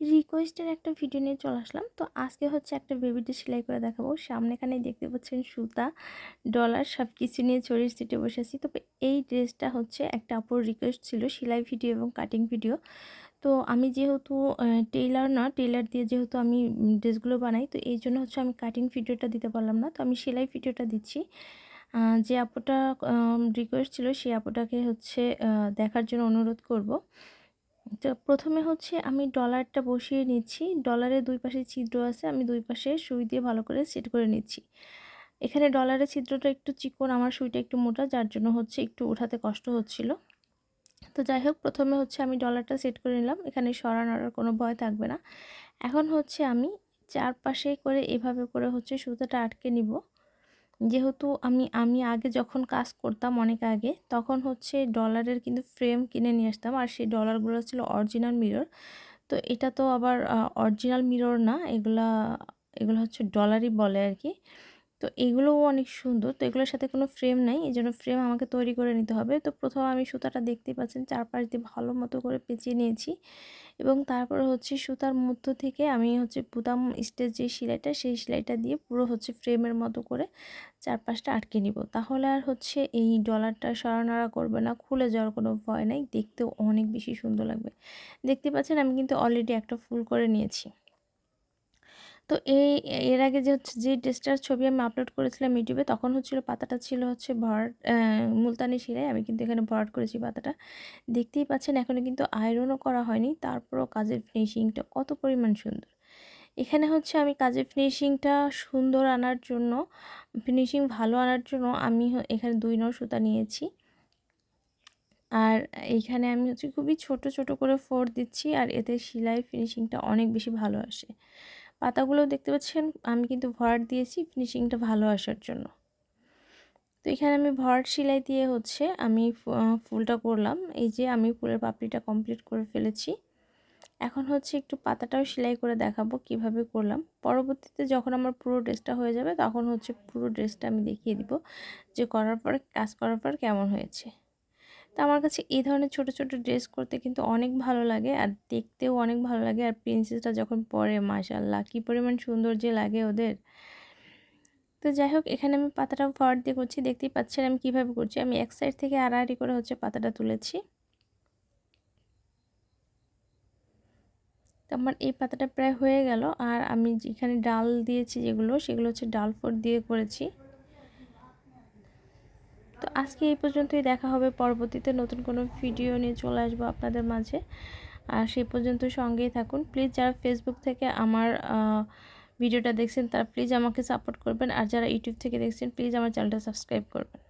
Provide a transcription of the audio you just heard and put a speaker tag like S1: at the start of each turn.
S1: রিকোয়েস্টের একটা ভিডিও নিয়ে চলে আসলাম। তো আজকে হচ্ছে একটা বেবিটি সেলাই করে দেখাবো। সামনেখানেই দেখতে পাচ্ছেন সুতা ডলার সব কিছু নিয়ে চড়ির সিটে বসে আছি। তবে এই ড্রেসটা হচ্ছে একটা আপুর রিকোয়েস্ট ছিল, সেলাই ভিডিও এবং কাটিং ভিডিও তো আমি যেহেতু টেইলার না টেইলার দিয়ে যেহেতু আমি ড্রেসগুলো বানাই, তো এই জন্য হচ্ছে আমি কাটিং ভিডিওটা দিতে পারলাম না। তো আমি সেলাই ভিডিওটা দিচ্ছি। যে আপুটা রিকোয়েস্ট ছিল সেই আপুটাকে হচ্ছে দেখার জন্য অনুরোধ করব। তো প্রথমে হচ্ছে আমি ডলারটা বসিয়ে নিচ্ছি। ডলারের দুই পাশে ছিদ্র আছে, আমি দুই পাশে সুই দিয়ে ভালো করে সেট করে নিচ্ছি। এখানে ডলারের ছিদ্রটা একটু চিকন, আমার সুইটা একটু মোটা, যার জন্য হচ্ছে একটু ওঠাতে কষ্ট হচ্ছিল। তো যাই হোক, প্রথমে হচ্ছে আমি ডলারটা সেট করে নিলাম, এখানে সরানোর কোনো ভয় থাকবে না। এখন হচ্ছে আমি চারপাশে করে এভাবে করে হচ্ছে সুতাটা আটকে নিব। যেহেতু আমি আমি আগে যখন কাজ করতাম অনেক আগে, তখন হচ্ছে ডলারের কিন্তু ফ্রেম কিনে নিয়ে আসতাম। আর সেই ডলারগুলো ছিল অরিজিনাল মিরর তো এটা তো আবার অরিজিনাল মিরর না, এগুলা, এগুলো হচ্ছে ডলারই বলে আর কি। তো এগুলোও অনেক সুন্দর। তো এগুলোর সাথে কোনো ফ্রেম নাই, এই জন্য ফ্রেম আমাকে তৈরি করে নিতে হবে। তো প্রথম আমি সুতাটা দেখতেই পাচ্ছেন, চারপাশ দিয়ে ভালো মতো করে পেঁচিয়ে নিয়েছি। এবং তারপরে হচ্ছে সুতার মধ্য থেকে আমি হচ্ছে বুতাম স্টেজ যে সেলাইটা, সেই সেলাইটা দিয়ে পুরো হচ্ছে ফ্রেমের মতো করে চারপাশটা আটকে নিব। তাহলে আর হচ্ছে এই ডলারটা সরানাড়া করবে না, খুলে যাওয়ার কোনো ভয় নাই। দেখতেও অনেক বেশি সুন্দর লাগবে। দেখতে পাচ্ছেন আমি কিন্তু অলরেডি একটা ফুল করে নিয়েছি। তো এই, এর আগে যে হচ্ছে, যে ড্রেসটার ছবি আমি আপলোড করেছিলাম ইউটিউবে, তখন হচ্ছিল পাতাটা ছিল হচ্ছে ভরাট মুলতানি শিরায় আমি কিন্তু এখানে ভরাট করেছি পাতাটা। দেখতেই পাচ্ছেন এখনও কিন্তু আয়রনও করা হয়নি। তারপরও কাজের ফিনিশিংটা কত পরিমাণ সুন্দর। এখানে হচ্ছে, আমি কাজের ফিনিশিংটা সুন্দর আনার জন্য ফিনিশিং ভালো আনার জন্য আমি এখানে দুই নর সুতা নিয়েছি। আর এইখানে আমি হচ্ছে, খুবই ছোট ছোট করে ফোর দিচ্ছি, আর এতে সেলাই ফিনিশিংটা অনেক বেশি ভালো আসে। পাতাগুলো দেখতে পাচ্ছেন, আমি কিন্তু ভরাট দিয়েছি ফিনিশিংটা ভালো আসার জন্য। তো এখানে আমি ভরাট সেলাই দিয়ে হচ্ছে আমি ফুলটা করলাম। এই যে আমি ফুলের পাপড়িটা কমপ্লিট করে ফেলেছি। এখন হচ্ছে একটু পাতাটাও সেলাই করে দেখাবো কীভাবে করলাম। পরবর্তীতে যখন আমার পুরো ড্রেসটা হয়ে যাবে, তখন হচ্ছে পুরো ড্রেসটা আমি দেখিয়ে দিব যে করার পর, কাজ করার পর কেমন হয়েছে। তো আমার কাছে এই ধরনের ছোট ছোট ড্রেস করতে কিন্তু অনেক ভালো লাগে আর দেখতেও অনেক ভালো লাগে। আর প্রিন্সেসটা যখন পরে মাশাল্লাহ কী পরিমাণ সুন্দর যে লাগে ওদের। তো যাই হোক, এখানে আমি পাতাটা ফর দিয়ে করছি। দেখতেই পাচ্ছেন আমি কীভাবে করছি। আমি এক সাইড থেকে আড়াআড়ি করে হচ্ছে পাতাটা তুলেছি। তো আমার এই পাতাটা প্রায় হয়ে গেল। আর আমি যেখানে ডাল দিয়েছি যেগুলো, সেগুলো হচ্ছে ডাল ফোর দিয়ে করেছি। তো আজকে এই পর্যন্তই দেখা হবে পরবর্তীতে নতুন কোনো ভিডিও নিয়ে চলে আসব আপনাদের মাঝে। আর সেই পর্যন্ত সঙ্গেই থাকুন। প্লিজ যারা ফেসবুক থেকে আমার ভিডিওটা দেখছেন, তারা প্লিজ আমাকে সাপোর্ট করবেন। আর যারা ইউটিউব থেকে দেখছেন, প্লিজ আমার চ্যানেলটা সাবস্ক্রাইব করবেন।